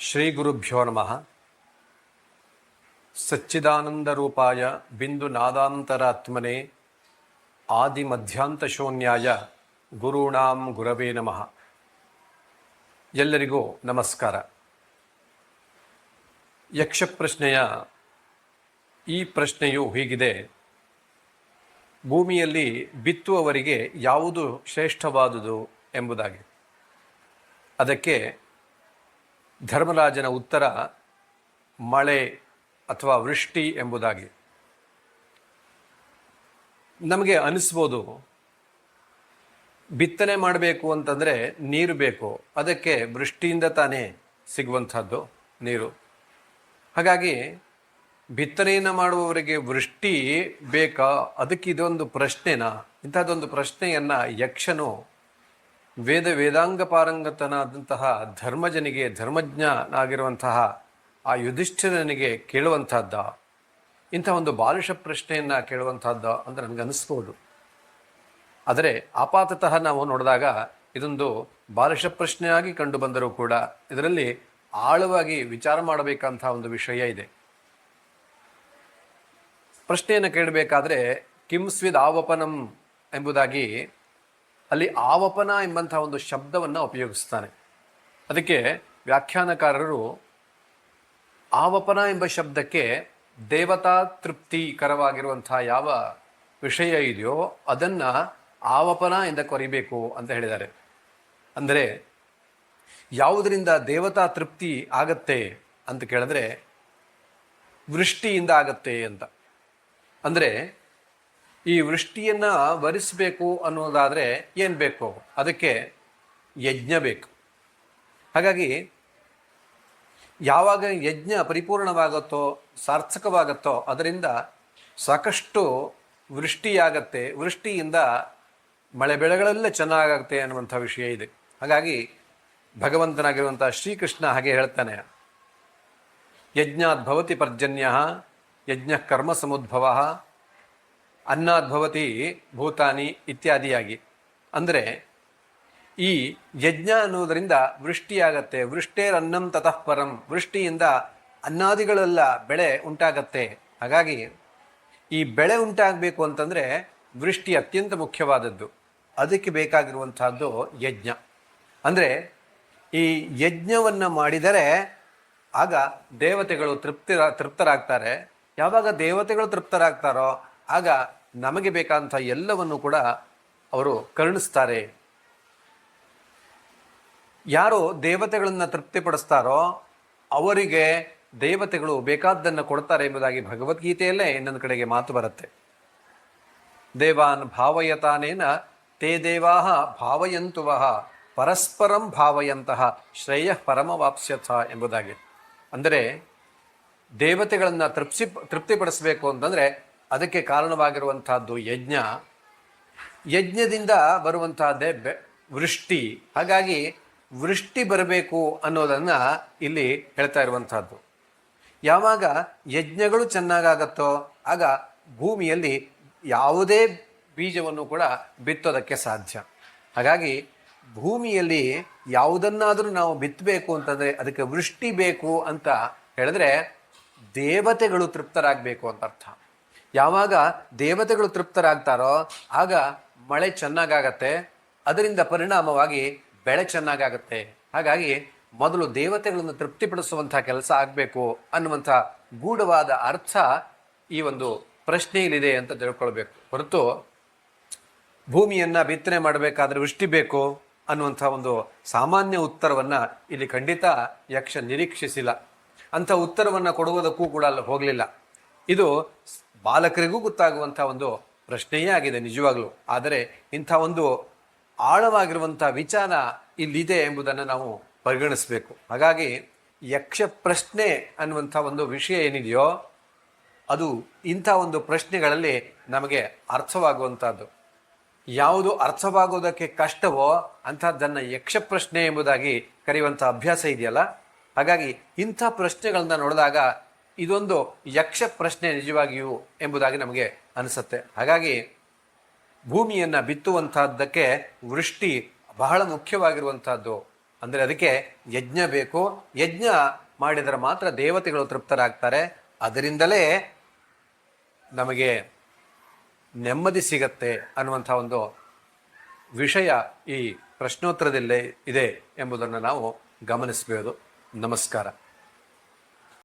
ಶ್ರೀ ಗುರುಭ್ಯೋ ನಮಃ. ಸಚ್ಚಿದಾನಂದರೂಪಾಯ ಬಿಂದು ನಾದಾಂತರಾತ್ಮನೆ ಆದಿ ಮಧ್ಯಾಂತ ಶೂನ್ಯಾಯ ಗುರುಣಾಂ ಗುರವೇ ನಮಃ. ಎಲ್ಲರಿಗೂ ನಮಸ್ಕಾರ. ಯಕ್ಷಪ್ರಶ್ನೆಯ ಈ ಪ್ರಶ್ನೆಯು ಹೀಗಿದೆ. ಭೂಮಿಯಲ್ಲಿ ಬಿತ್ತುವವರಿಗೆ ಯಾವುದು ಶ್ರೇಷ್ಠವಾದುದು ಎಂಬುದಾಗಿ. ಅದಕ್ಕೆ ಧರ್ಮರಾಜನ ಉತ್ತರ ಮಳೆ ಅಥವಾ ವೃಷ್ಟಿ ಎಂಬುದಾಗಿ. ನಮಗೆ ಅನಿಸ್ಬೋದು, ಬಿತ್ತನೆ ಮಾಡಬೇಕು ಅಂತಂದರೆ ನೀರು ಬೇಕು, ಅದಕ್ಕೆ ವೃಷ್ಟಿಯಿಂದ ತಾನೇ ಸಿಗುವಂಥದ್ದು ನೀರು. ಹಾಗಾಗಿ ಬಿತ್ತನೆಯನ್ನು ಮಾಡುವವರಿಗೆ ವೃಷ್ಟಿ ಬೇಕಾ? ಅದಕ್ಕೆ ಇದೊಂದು ಪ್ರಶ್ನೆನಾ? ಇಂಥದ್ದೊಂದು ಪ್ರಶ್ನೆಯನ್ನು ಯಕ್ಷನು ವೇದ ವೇದಾಂಗ ಪಾರಂಗತನಾದಂತಹ ಧರ್ಮಜನಿಗೆ ಧರ್ಮಜ್ಞನಾಗಿರುವಂತಹ ಆ ಯುಧಿಷ್ಠಿರನಿಗೆ ಕೇಳುವಂಥದ್ದ, ಇಂಥ ಒಂದು ಬಾಲಿಷ ಪ್ರಶ್ನೆಯನ್ನು ಕೇಳುವಂಥದ್ದ ಅಂತ ನನಗೆ ಅನ್ನಿಸ್ಬೋದು ಆದರೆ ಆಪಾತತಃ ನಾವು ನೋಡಿದಾಗ ಇದೊಂದು ಬಾಲಿಷ ಪ್ರಶ್ನೆಯಾಗಿ ಕಂಡು ಬಂದರೂ ಕೂಡ ಇದರಲ್ಲಿ ಆಳವಾಗಿ ವಿಚಾರ ಮಾಡಬೇಕಂತಹ ಒಂದು ವಿಷಯ ಇದೆ. ಪ್ರಶ್ನೆಯನ್ನು ಕೇಳಬೇಕಾದ್ರೆ ಕಿಂಸ್ವಿದ್ ಆವಪನಂ ಎಂಬುದಾಗಿ ಅಲ್ಲಿ ಆವಪನ ಎಂಬಂಥ ಒಂದು ಶಬ್ದವನ್ನು ಉಪಯೋಗಿಸ್ತಾನೆ. ಅದಕ್ಕೆ ವ್ಯಾಖ್ಯಾನಕಾರರು ಆವಪನ ಎಂಬ ಶಬ್ದಕ್ಕೆ ದೇವತಾ ತೃಪ್ತಿಕರವಾಗಿರುವಂಥ ಯಾವ ವಿಷಯ ಇದೆಯೋ ಅದನ್ನು ಆವಪನ ಎಂದ ಕೊರಿಬೇಕು ಅಂತ ಹೇಳಿದ್ದಾರೆ. ಅಂದರೆ ಯಾವುದರಿಂದ ದೇವತಾ ತೃಪ್ತಿ ಆಗತ್ತೆ ಅಂತ ಕೇಳಿದ್ರೆ ವೃಷ್ಟಿಯಿಂದ ಆಗತ್ತೆ ಅಂತ. ಅಂದರೆ ಈ ವೃಷ್ಟಿಯನ್ನು ವರಿಸಬೇಕು ಅನ್ನೋದಾದರೆ ಏನು ಬೇಕು? ಅದಕ್ಕೆ ಯಜ್ಞ ಬೇಕು. ಹಾಗಾಗಿ ಯಾವಾಗ ಯಜ್ಞ ಪರಿಪೂರ್ಣವಾಗುತ್ತೋ, ಸಾರ್ಥಕವಾಗುತ್ತೋ, ಅದರಿಂದ ಸಾಕಷ್ಟು ವೃಷ್ಟಿಯಾಗತ್ತೆ. ವೃಷ್ಟಿಯಿಂದ ಮಳೆ ಬೆಳೆಗಳೆಲ್ಲ ಚೆನ್ನಾಗಾಗುತ್ತೆ ಅನ್ನುವಂಥ ವಿಷಯ ಇದೆ. ಹಾಗಾಗಿ ಭಗವಂತನಾಗಿರುವಂಥ ಶ್ರೀಕೃಷ್ಣ ಹಾಗೆ ಹೇಳ್ತಾನೆ. ಯಜ್ಞಾತ್ ಭವತಿ ಪರ್ಜನ್ಯ ಯಜ್ಞ ಕರ್ಮ ಸಮುದ್ಭವ ಅನ್ನದ್ಭವತಿ ಭೂತಾನಿ ಇತ್ಯಾದಿಯಾಗಿ. ಅಂದರೆ ಈ ಯಜ್ಞ ಅನ್ನೋದರಿಂದ ವೃಷ್ಟಿಯಾಗತ್ತೆ. ವೃಷ್ಟೇರನ್ನಂ ತತಃ ಪರಂ. ವೃಷ್ಟಿಯಿಂದ ಅನ್ನಾದಿಗಳೆಲ್ಲ ಬೆಳೆ ಉಂಟಾಗತ್ತೆ. ಹಾಗಾಗಿ ಈ ಬೆಳೆ ಉಂಟಾಗಬೇಕು ಅಂತಂದರೆ ವೃಷ್ಟಿ ಅತ್ಯಂತ ಮುಖ್ಯವಾದದ್ದು. ಅದಕ್ಕೆ ಬೇಕಾಗಿರುವಂತಹದ್ದು ಯಜ್ಞ. ಅಂದರೆ ಈ ಯಜ್ಞವನ್ನು ಮಾಡಿದರೆ ಆಗ ದೇವತೆಗಳು ತೃಪ್ತಿ ತೃಪ್ತರಾಗ್ತಾರೆ. ಯಾವಾಗ ದೇವತೆಗಳು ತೃಪ್ತರಾಗ್ತಾರೋ ಆಗ ನಮಗೆ ಬೇಕಾದಂಥ ಎಲ್ಲವನ್ನು ಕೂಡ ಅವರು ಕರುಣಿಸ್ತಾರೆ. ಯಾರು ದೇವತೆಗಳನ್ನು ತೃಪ್ತಿಪಡಿಸ್ತಾರೋ ಅವರಿಗೆ ದೇವತೆಗಳು ಬೇಕಾದ್ದನ್ನು ಕೊಡ್ತಾರೆ ಎಂಬುದಾಗಿ ಭಗವದ್ಗೀತೆಯಲ್ಲೇ ಇನ್ನೊಂದು ಕಡೆಗೆ ಮಾತು ಬರುತ್ತೆ. ದೇವಾನ್ ಭಾವಯತಾನೇನ ತೇ ದೇವಾ ಭಾವಯಂತುವಹ ಪರಸ್ಪರಂ ಭಾವಯಂತಹ ಶ್ರೇಯ ಪರಮವಾಪ್ಸ್ಯಥ ಎಂಬುದಾಗಿ. ಅಂದರೆ ದೇವತೆಗಳನ್ನು ತೃಪ್ತಿ ತೃಪ್ತಿಪಡಿಸಬೇಕು ಅಂತಂದರೆ ಅದಕ್ಕೆ ಕಾರಣವಾಗಿರುವಂತಹದ್ದು ಯಜ್ಞ. ಯಜ್ಞದಿಂದ ಬರುವಂತಹದ್ದೇ ಬೆ, ವೃಷ್ಟಿ. ಹಾಗಾಗಿ ವೃಷ್ಟಿ ಬರಬೇಕು ಅನ್ನೋದನ್ನು ಇಲ್ಲಿ ಹೇಳ್ತಾ ಇರುವಂತಹದ್ದು ಯಾವಾಗ ಯಜ್ಞಗಳು ಚೆನ್ನಾಗಾಗತ್ತೋ ಆಗ ಭೂಮಿಯಲ್ಲಿ ಯಾವುದೇ ಬೀಜವನ್ನು ಕೂಡ ಬಿತ್ತೋದಕ್ಕೆ ಸಾಧ್ಯ. ಹಾಗಾಗಿ ಭೂಮಿಯಲ್ಲಿ ಯಾವುದನ್ನಾದರೂ ನಾವು ಬಿತ್ತಬೇಕು ಅಂತಂದರೆ ಅದಕ್ಕೆ ವೃಷ್ಟಿ ಬೇಕು ಅಂತ ಹೇಳಿದ್ರೆ ದೇವತೆಗಳು ತೃಪ್ತರಾಗಬೇಕು ಅಂತ ಅರ್ಥ. ಯಾವಾಗ ದೇವತೆಗಳು ತೃಪ್ತರಾಗ್ತಾರೋ ಆಗ ಮಳೆ ಚೆನ್ನಾಗಾಗತ್ತೆ. ಅದರಿಂದ ಪರಿಣಾಮವಾಗಿ ಬೆಳೆ ಚೆನ್ನಾಗಾಗತ್ತೆ. ಹಾಗಾಗಿ ಮೊದಲು ದೇವತೆಗಳನ್ನು ತೃಪ್ತಿಪಡಿಸುವಂಥ ಕೆಲಸ ಆಗಬೇಕು ಅನ್ನುವಂಥ ಗೂಢವಾದ ಅರ್ಥ ಈ ಒಂದು ಪ್ರಶ್ನೆಯಲ್ಲಿದೆ ಅಂತ ತಿಳ್ಕೊಳ್ಬೇಕು. ಹೊರತು ಭೂಮಿಯನ್ನು ಬಿತ್ತನೆ ಮಾಡಬೇಕಾದ್ರೆ ವೃಷ್ಟಿ ಬೇಕು ಅನ್ನುವಂಥ ಒಂದು ಸಾಮಾನ್ಯ ಉತ್ತರವನ್ನು ಇಲ್ಲಿ ಖಂಡಿತ ಯಕ್ಷ ನಿರೀಕ್ಷಿಸಿಲ್ಲ. ಅಂಥ ಉತ್ತರವನ್ನು ಕೊಡುವುದಕ್ಕೂ ಕೂಡ ಅಲ್ಲಿ ಹೋಗಲಿಲ್ಲ. ಇದು ಬಾಲಕರಿಗೂ ಗೊತ್ತಾಗುವಂಥ ಒಂದು ಪ್ರಶ್ನೆಯೇ ಆಗಿದೆ ನಿಜವಾಗ್ಲೂ. ಆದರೆ ಇಂಥ ಒಂದು ಆಳವಾಗಿರುವಂಥ ವಿಚಾರ ಇಲ್ಲಿದೆ ಎಂಬುದನ್ನು ನಾವು ಪರಿಗಣಿಸಬೇಕು. ಹಾಗಾಗಿ ಯಕ್ಷ ಪ್ರಶ್ನೆ ಅನ್ನುವಂಥ ಒಂದು ವಿಷಯ ಏನಿದೆಯೋ ಅದು ಇಂಥ ಒಂದು ಪ್ರಶ್ನೆಗಳಲ್ಲಿ ನಮಗೆ ಅರ್ಥವಾಗುವಂಥದ್ದು. ಯಾವುದು ಅರ್ಥವಾಗೋದಕ್ಕೆ ಕಷ್ಟವೋ ಅಂಥದ್ದನ್ನು ಯಕ್ಷ ಪ್ರಶ್ನೆ ಎಂಬುದಾಗಿ ಕರೆಯುವಂಥ ಅಭ್ಯಾಸ ಇದೆಯಲ್ಲ? ಹಾಗಾಗಿ ಇಂಥ ಪ್ರಶ್ನೆಗಳನ್ನ ನೋಡಿದಾಗ ಇದೊಂದು ಯಕ್ಷ ಪ್ರಶ್ನೆ ನಿಜವಾಗಿಯೂ ಎಂಬುದಾಗಿ ನಮಗೆ ಅನಿಸುತ್ತೆ. ಹಾಗಾಗಿ ಭೂಮಿಯನ್ನು ಬಿತ್ತುವಂತಹದ್ದಕ್ಕೆ ವೃಷ್ಟಿ ಬಹಳ ಮುಖ್ಯವಾಗಿರುವಂತಹದ್ದು. ಅಂದರೆ ಅದಕ್ಕೆ ಯಜ್ಞ ಬೇಕು. ಯಜ್ಞ ಮಾಡಿದರೆ ಮಾತ್ರ ದೇವತೆಗಳು ತೃಪ್ತರಾಗ್ತಾರೆ. ಅದರಿಂದಲೇ ನಮಗೆ ನೆಮ್ಮದಿ ಸಿಗತ್ತೆ ಅನ್ನುವಂಥ ಒಂದು ವಿಷಯ ಈ ಪ್ರಶ್ನೋತ್ತರದಲ್ಲೇ ಇದೆ ಎಂಬುದನ್ನು ನಾವು ಗಮನಿಸಬಹುದು ನಮಸ್ಕಾರ.